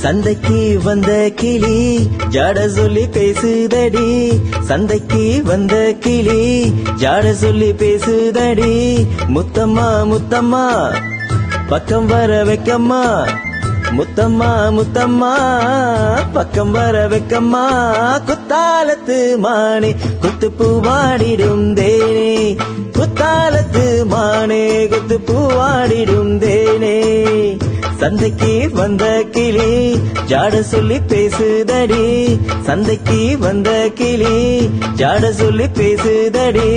சந்தைக்கு வந்த கிளி ஜாட சொல்லி பேசுதடி. சந்தைக்கு வந்த கிளி ஜாட சொல்லி பேசுதடி. முத்தம்மா முத்தம்மா பக்கம் வர வைக்கம்மா. முத்தம்மா முத்தம்மா பக்கம் வர வைக்கம்மா. குத்தாலத்து மானே குத்து பூவாடிடும் தேனே. குத்தாலத்து மானே குத்து பூவாடிடும் தேனே. சந்தைக்கு வந்த கிளி ஜாட சொல்லி பேசுதடி. சந்தைக்கு வந்த கிளி ஜாட சொல்லி பேசுதடி.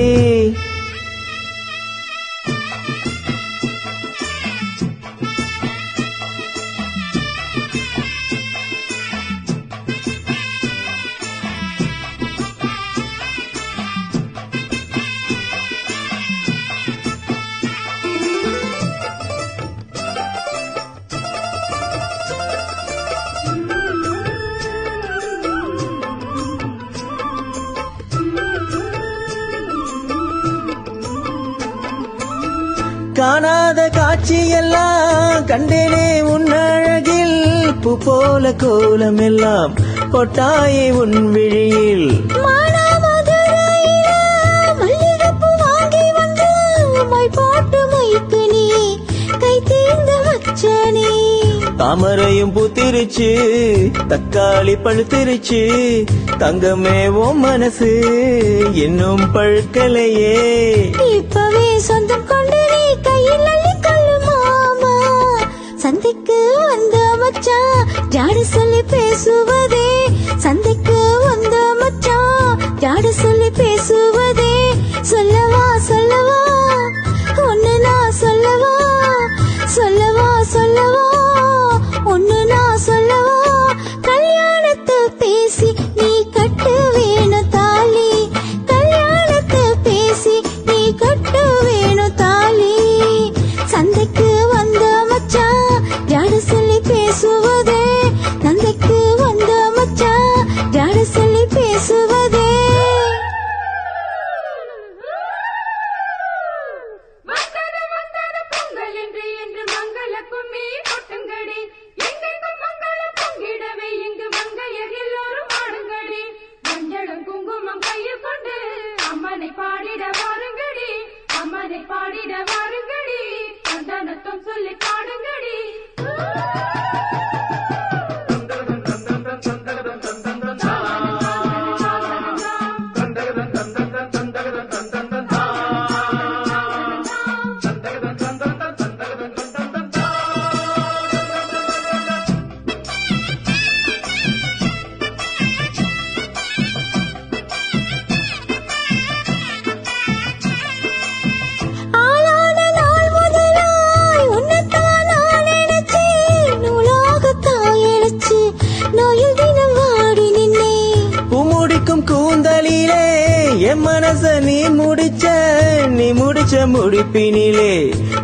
காணாத காட்சியெல்லாம் கண்டேனே உன் அழகில். பூ போல கோலமெல்லாம் கொட்டாயே உன் விழியில். தாமரையும் பூத்திருச்சு தக்காளி பழுத்திருச்சு தங்கமே ஓ மனசு இன்னும் பழுக்கலையே. இப்பவே சொந்தம் சந்தைக்கு வந்த மச்சான் ஜாடு சொல்லி பேசுவதே? சந்தைக்கு வந்த மச்சான் ஜாடு சொல்லி பேசுவதே? சொல்லவா சொல்லவா? ஒன்னு நான் சொல்லவா? சொல்லவா சொல்லவா? ஒன்னு நான் சொல்லவா? கல்யாணத்தை பேசி நீ கட்டு வேணும் தாலி. கல்யாணத்தை பேசி நீ கட்டு அம்மனை பாடிட வாருங்கடி சந்தனத்தும் சொல்லி என் மனச நீ முடிச்ச நீ முடிச்ச முடிப்பினிலே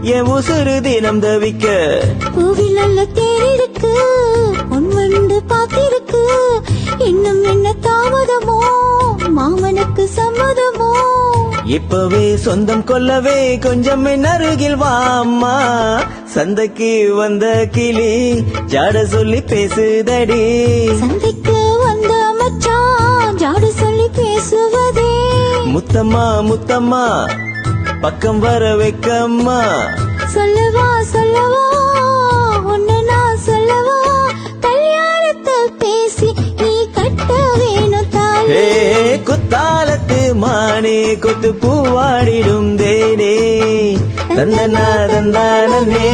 என் உசுறு தினம் தவிக்க. பூவில் நல்ல தேர் இருக்கு பொன் வண்டு பாத்திருக்கு. இன்னும் என்ன தாமதமோ மாமனுக்கு சம்மதமோ? இப்பவே சொந்தம் கொள்ளவே கொஞ்சம் அருகில் வா அம்மா. சந்தைக்கு வந்த கிளி ஜாட சொல்லி பேசுதடி. சந்தைக்கு வந்த மச்சான் ஜாடு சொல்லி பேசுவதே. முத்தம்மா முத்தம்மா. பக்கம் வர வைக்கம்மா. சொல்லவா சொல்லவா. ஒன்னு நான் சொல்லவா. கல்யாணத்தை பேசி நீ கட்ட வேணும் தாலி குத்தாலத்து மானே கொத்து பூவாடிடும் தேனே. தந்தனா தந்தானே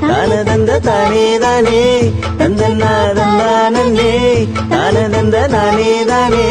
தான தந்த தானே தானே. தந்தனா தந்தானே தான தந்த தானே தானே.